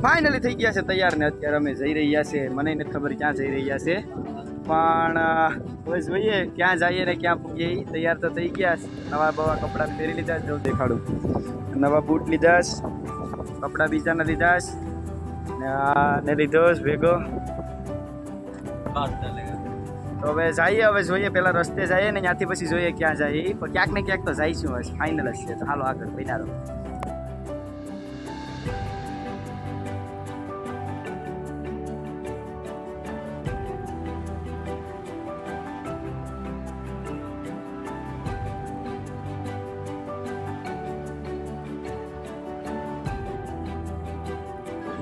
Finally થઈ ગયા છે તૈયાર ને અત્યારે અમે જઈ રહ્યા છે મને નથી ખબર ક્યાં જઈ રહ્યા છે. પણ હવે જોઈએ ક્યાં જઈએ ને ક્યાં પૂગીએ. તૈયાર તો થઈ ગયા નવા બવા કપડાં પહેરી લીધા. જો. દેખાડું. નવા બૂટ લીધા કપડાં બીજાના લીધા ને લીધો ભેગો. તો હવે જઈએ, હવે જોઈએ. પેલા રસ્તે જઈએ ને ત્યાંથી પછી જોઈએ ક્યાં જઈએ પણ ક્યાંક ને ક્યાંક તો જઈશું. ફાઇનલ જ છે. તો હાલો આગળ, બન્યા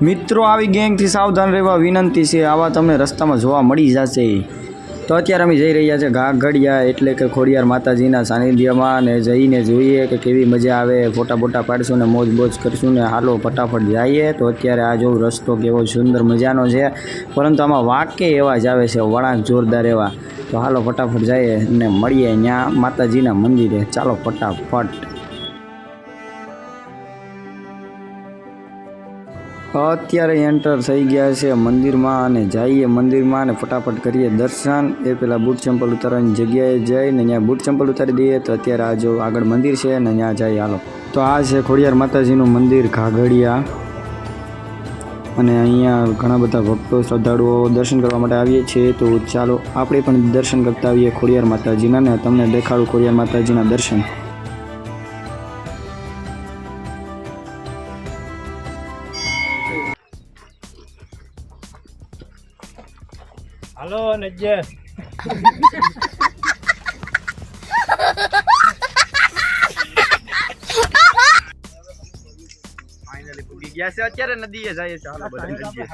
મિત્રો, આવી ગેંગથી સાવધાન રહેવા વિનંતી છે. આવા તમને રસ્તામાં જોવા મળી જશે. તો અત્યારે અમે જઈ રહ્યા છે ઘાઘડિયા એટલે કે ખોડિયાર માતાજીના સાનિધ્યમાં ને જઈને જોઈએ કે કેવી મજા આવે. ફોટા બોટા પાડશું ને મોજ બોજ કરશું ને હાલો ફટાફટ જઈએ. તો અત્યારે આ જો રસ્તો કેવો સુંદર મજાનો છે. પરંતુ આમાં વાકે એવા જ આવે છે, વળાંક જોરદાર એવા. તો હાલો ફટાફટ જઈએ અને મળીએ ત્યાં માતાજીના મંદિરે. ચાલો ફટાફટ. અત્યારે એન્ટર થઈ ગયા છે મંદિરમાં અને જઈએ મંદિરમાં અને ફટાફટ કરીએ દર્શન. એ પેલા બૂટ ચંપલ ઉતારવાની જગ્યાએ જઈને ત્યાં બૂટ ચંપલ ઉતારી દઈએ તો અત્યારે આ જો આગળ મંદિર છે ને ત્યાં જઈએ હાલો. તો આ છે ખોડિયાર માતાજીનું મંદિર ઘાઘડિયા. અને અહીંયા ઘણા બધા ભક્તો, શ્રદ્ધાળુઓ દર્શન કરવા માટે આવીએ છીએ. તો ચાલો આપણે પણ દર્શન કરતા આવીએ ખોડિયાર માતાજીના ને તમને દેખાડું ખોડિયાર માતાજીના દર્શન. હાલો નજ્જે ફાઇનલી પૂગી ગયા છે અત્યારે નદીએ જઈએ છે હાલો બધા નદીએ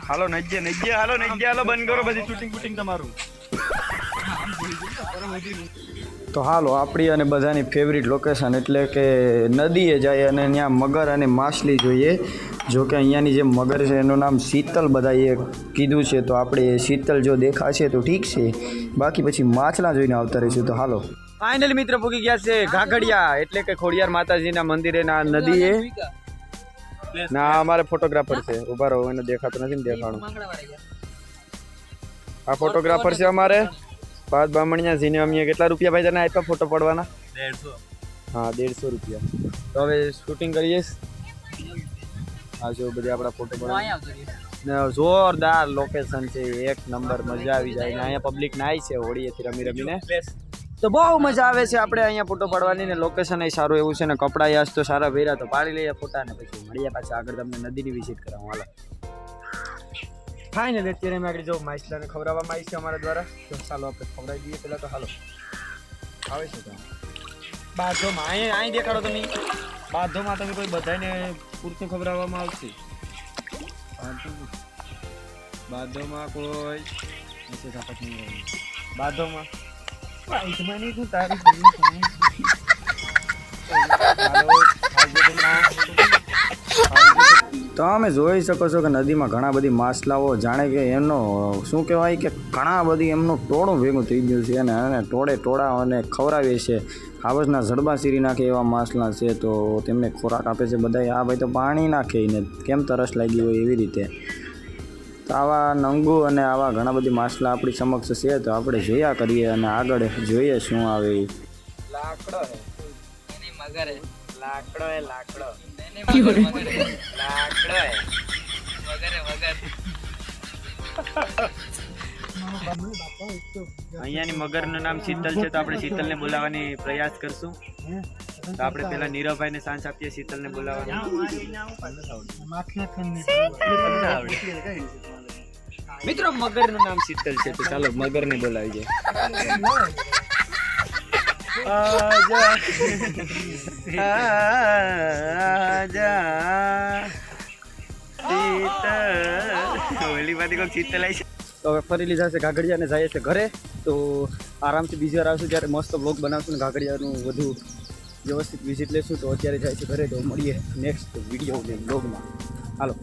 હાલો નજ્જે નજ્જે હાલો નજ્જે હાલો બંધ કરો બધી શૂટિંગ શૂટિંગ તમારું તો હાલો આપણી અને બધાની ફેવરિટ લોકેશન એટલે કે નદીએ જાય અને ત્યાં મગર અને માછલી જોઈએ. જો કે અહીંયાની જે મગર છે એનું નામ શીતલ બધાએ કીધું છે. તો આપણે શીતલ જો દેખાશે તો ઠીક છે. બાકી પછી માછલા જોઈને આવતા રહીશું. તો હાલો. ફાઇનલ મિત્ર પૂગી ગયા છે ઘાઘડિયા એટલે કે ખોડિયાર માતાજીના મંદિરે ના નદીએ. ના અમારે ફોટોગ્રાફર છે. ઊભા રહો એને દેખાતો નથી ને દેખાણું. આ ફોટોગ્રાફર છે અમારે. પાદ બામણિયા જીને અમીએ કેટલા રૂપિયા ભાઈ તને આપ્યા ફોટો પડવાના? દેડસો હા દેડસો રૂપિયા. તો હવે શૂટિંગ કરીએ? હા જો બધી આપણા ફોટો પડવા જોરદાર લોકેશન છે એક નંબર મજા આવી જાય. ને અહીંયા પબ્લિક નાય છે હોળીએથી રમી રમીને. તો બહુ મજા આવે છે આપણે અહીંયા ફોટો પાડવાની ને લોકેશન એ સારું એવું છે ને કપડાં યાસ તો સારા પહેર્યા તો પાડી લઈએ ફોટા ને પછી મળીએ પાછા. આગળ તમને નદીની વિઝિટ કરાવું. હાલો. ફાઇનલ અત્યારે અમે આગળ જો માછલાને ખવડાવવામાં આવી છે અમારા દ્વારા. તો ચાલો આપણે ખવડાવી દઈએ પહેલાં તો. હાલો. આવે છે તો. બાધોમાં અહીં અહીં દેખાડો તમે. બાધોમાં તમે કોઈ બધાને પૂરતું ખવડાવવામાં આવશે? બાધો- બાધોમાં કોઈ. બાધોમાં નહીં તું, તારી જેવી કાંઈ. હાલો, આવજો બેટા. તો અમે જોઈ શકો છો કે નદીમાં ઘણા બધી માછલાઓ જાણે કે એમનો શું કહેવાય કે ઘણા બધી એમનું ટોળું ભેગું થઈ ગયું છે અને એને ટોળે ટોળા અને ખવડાવે છે. હાવસના જડબા સીરી નાખે એવા માછલા છે તો તેમને ખોરાક આપે છે બધા આ ભાઈ તો પાણી નાખે ને કેમ તરસ લાગી હોય એવી રીતે. તો આવા નંગુ અને આવા ઘણા બધી માછલા આપણી સમક્ષ છે તો આપણે જોયા કરીએ અને આગળ જોઈએ શું આવે. એ લાકડો હે. લાકડો હે લાકડો. લાકડો હે અહીંયાની મગરનું નામ શીતલ છે તો આપણે શીતલને બોલાવવાની પ્રયાસ કરશું. તો આપણે પેલા નીરવભાઈને સાંજ આપીએ શીતલને બોલાવવાની. મિત્રો મગરનું નામ શીતલ છે તો ચાલો મગરને બોલાવી જાય. શીતલ કોઈ બાતી કોઈક છે? તો હવે ફરી લીધા છે ઘાઘડિયાને જઈએ છે ઘરે. તો આરામથી બીજી વાર આવશું ત્યારે મસ્ત બ્લોગ બનાવશું ને ઘાઘડિયાનું વધુ વ્યવસ્થિત વિઝિટ લેશું, તો અત્યારે જાય છે ઘરે, તો મળીએ નેક્સ્ટ વીડિયો બ્લોગમાં હાલો.